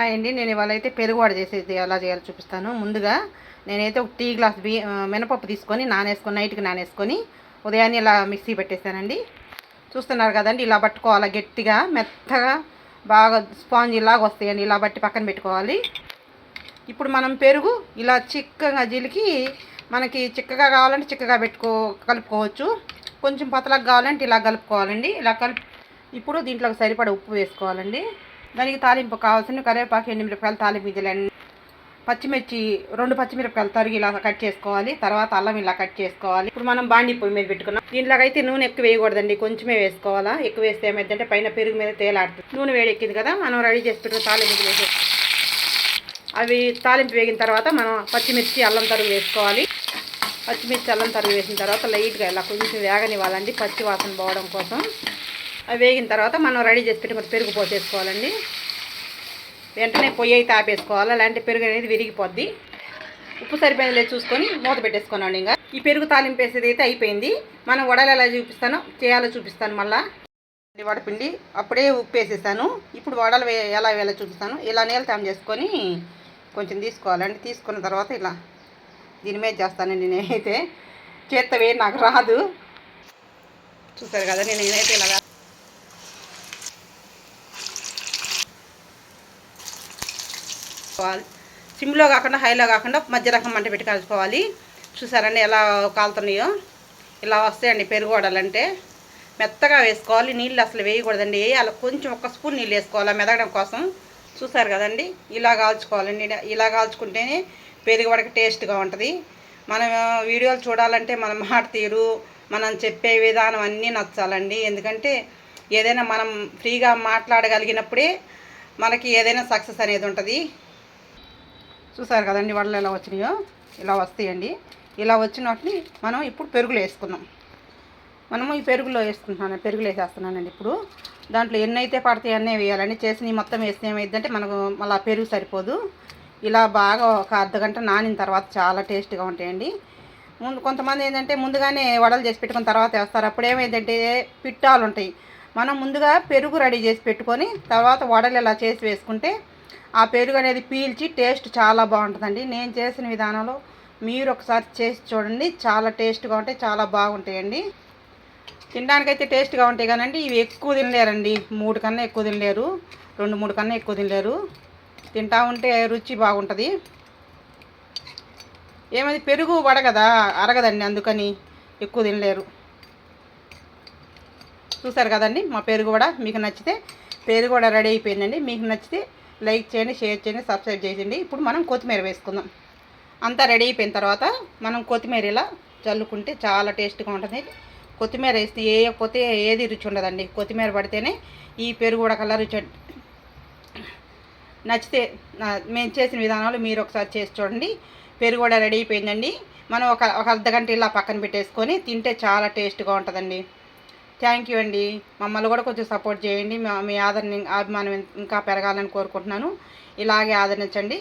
Hi అండి. నేను ఇవాళ అయితే పెరుగువాడ చేసేది ఎలా చేయాలో చూపిస్తాను. ముందుగా నేనైతే ఒక టీ గ్లాస్ బి మినపప్పు తీసుకొని నానేసుకొని నైట్కి నానేసుకొని ఉదయాన్నే ఇలా మిక్సీ పెట్టేశానండి. చూస్తున్నారు కదండి ఇలా పట్టుకోవాలి గట్టిగా మెత్తగా బాగా స్పాంజ్ ఇలాగ వస్తాయండి. ఇలా బట్టి పక్కన పెట్టుకోవాలి. ఇప్పుడు మనం పెరుగు ఇలా చిక్కగా జిలికి మనకి చిక్కగా కావాలంటే చిక్కగా పెట్టుకో కలుపుకోవచ్చు. కొంచెం పతలకు కావాలంటే ఇలా కలుపుకోవాలండి. ఇలా కలుపు ఇప్పుడు దీంట్లోకి సరిపడ ఉప్పు వేసుకోవాలండి. దానికి తాలింపు కావాల్సిన కరివేపాకు ఎండుమిరపకాయలు తాలింపు గింజలండి పచ్చిమిర్చి రెండు పచ్చిమిరపకాయలు తరిగి ఇలా కట్ చేసుకోవాలి. తర్వాత అల్లం ఇలా కట్ చేసుకోవాలి. ఇప్పుడు మనం బాండి పొయ్యి మీద పెట్టుకున్నాం. దీంట్లోకి నూనె ఎక్కువ వేయకూడదండి. కొంచెమే వేసుకోవాలా. ఎక్కువ వేస్తే ఏమైందంటే పైన పెరుగు మీద తేలాడుతుంది. నూనె వేడి ఎక్కింది కదా మనం రెడీ చేసి పెట్టుకున్న తాలింపు వేసే అవి తాలింపు వేగిన తర్వాత మనం పచ్చిమిర్చి అల్లం తరుగు వేసుకోవాలి. పచ్చిమిర్చి అల్లం తరుగు వేసిన తర్వాత లైట్గా ఇలా కొంచెం వేగనివ్వాలండి. పచ్చి వాసన పోవడం కోసం. అవి వేగిన తర్వాత మనం రెడీ చేసి పెట్టుకుని పెరుగు పోసేసుకోవాలండి. వెంటనే పొయ్యి అయితే ఆపేసుకోవాలి. అలాంటి పెరుగు అనేది విరిగిపోద్ది. ఉప్పు సరిపోయింది లేదు చూసుకొని మూత పెట్టేసుకోనండి ఇంకా. ఈ పెరుగు తాలింపు వేసేది అయితే అయిపోయింది. మనం వడలు ఎలా చూపిస్తానో చేయాలో చూపిస్తాను మళ్ళా. వడపిండి. అప్పుడే ఉప్పు వేసేసాను. ఇప్పుడు వడలు ఎలా వేయాలో చూపిస్తాను. ఇలా నీళ్ళ తాము చేసుకొని కొంచెం తీసుకోవాలండి. తీసుకున్న తర్వాత ఇలా దీని మీద చేస్తానండి నేనైతే. చేత్త వేడి నాకు రాదు. చూసారు కదా నేను నేనైతే ఇలాగా కలుపుకోవాలి. సిమ్లో కాకుండా హైలో కాకుండా మధ్య రకం మంట పెట్టి కలుపుకోవాలి. చూసారండి ఎలా కాలుతున్నాయో? ఇలా వస్తాయండి పెరుగు మెత్తగా వేసుకోవాలి. నీళ్ళు అసలు వేయకూడదండి. వేయాలి. కొంచెం ఒక స్పూన్ నీళ్ళు వేసుకోవాలి మెదగడం కోసం. చూసారు కదండి? ఇలా కాల్చుకోవాలండి ఇలా కాల్చుకుంటేనే పెరుగు వడక టేస్ట్గా ఉంటుంది. మనం వీడియోలు చూడాలంటే మన మాట తీరు మనం చెప్పే విధానం అన్నీ నచ్చాలండి. ఎందుకంటే ఏదైనా మనం ఫ్రీగా మాట్లాడగలిగినప్పుడే మనకి ఏదైనా సక్సెస్ అనేది ఉంటుంది. చూసారు కదండి వడలు ఎలా వచ్చినాయో? ఇలా వస్తాయండి. ఇలా వచ్చిన వాటిని మనం ఇప్పుడు పెరుగులో వేసుకున్నాం. మనము ఈ పెరుగులో వేసుకుంటున్నాను పెరుగులో వేసేస్తున్నానండి ఇప్పుడు. దాంట్లో ఎన్ని అయితే పడతాయి అన్నీ వేయాలండి. చేసి మొత్తం వేస్తే ఏమైందంటే మనకు మళ్ళీ పెరుగు సరిపోదు. ఇలా బాగా ఒక అర్ధ గంట నానిన తర్వాత చాలా టేస్ట్గా ఉంటాయండి. ముందు కొంతమంది ఏంటంటే ముందుగానే వడలు చేసి పెట్టుకున్న తర్వాత వేస్తారు. అప్పుడు ఏమైందంటే పిట్టాలు ఉంటాయి. మనం ముందుగా పెరుగు రెడీ చేసి పెట్టుకొని తర్వాత వడలు ఇలా చేసి వేసుకుంటే ఆ పెరుగు అనేది పీల్చి టేస్ట్ చాలా బాగుంటుందండి. నేను చేసిన విధానంలో మీరు ఒకసారి చేసి చూడండి. చాలా టేస్ట్గా ఉంటాయి చాలా బాగుంటాయండి. తినడానికైతే టేస్ట్గా ఉంటాయి కానండి. ఇవి ఎక్కువ తినలేరండి. మూడు కన్నా ఎక్కువ తినలేరు. రెండు మూడు కన్నా ఎక్కువ తినలేరు. తింటా ఉంటే రుచి బాగుంటుంది. ఏమైంది? పెరుగు వడగదా అరగదండి అందుకని ఎక్కువ తినలేరు. చూసారు కదండి? మా పెరుగు కూడా మీకు నచ్చితే పెరుగు కూడా రెడీ అయిపోయిందండి. మీకు నచ్చితే లైక్ చేయండి షేర్ చేయండి సబ్స్క్రైబ్ చేయండి. ఇప్పుడు మనం కొత్తిమీర వేసుకుందాం. అంతా రెడీ అయిపోయిన తర్వాత మనం కొత్తిమీర ఇలా చల్లుకుంటే చాలా టేస్ట్గా ఉంటుంది. కొత్తిమీర వేస్తే వేయకపోతే ఏది రుచి ఉండదండి. కొత్తిమీర పడితేనే ఈ పెరుగు ఉడకల్లా రుచి నచ్చితే మేము చేసిన విధానాలు మీరు ఒకసారి చేసి చూడండి. పెరుగు కూడా రెడీ అయిపోయిందండి. మనం ఒక ఒక అర్ధ గంట ఇలా పక్కన పెట్టేసుకొని తింటే చాలా టేస్ట్గా ఉంటుందండి. థ్యాంక్ యూ అండి. మమ్మల్ని కూడా కొంచెం సపోర్ట్ చేయండి. మీ ఆదరణ అభిమానం ఇంకా పెరగాలని కోరుకుంటున్నాను. ఇలాగే ఆదరించండి.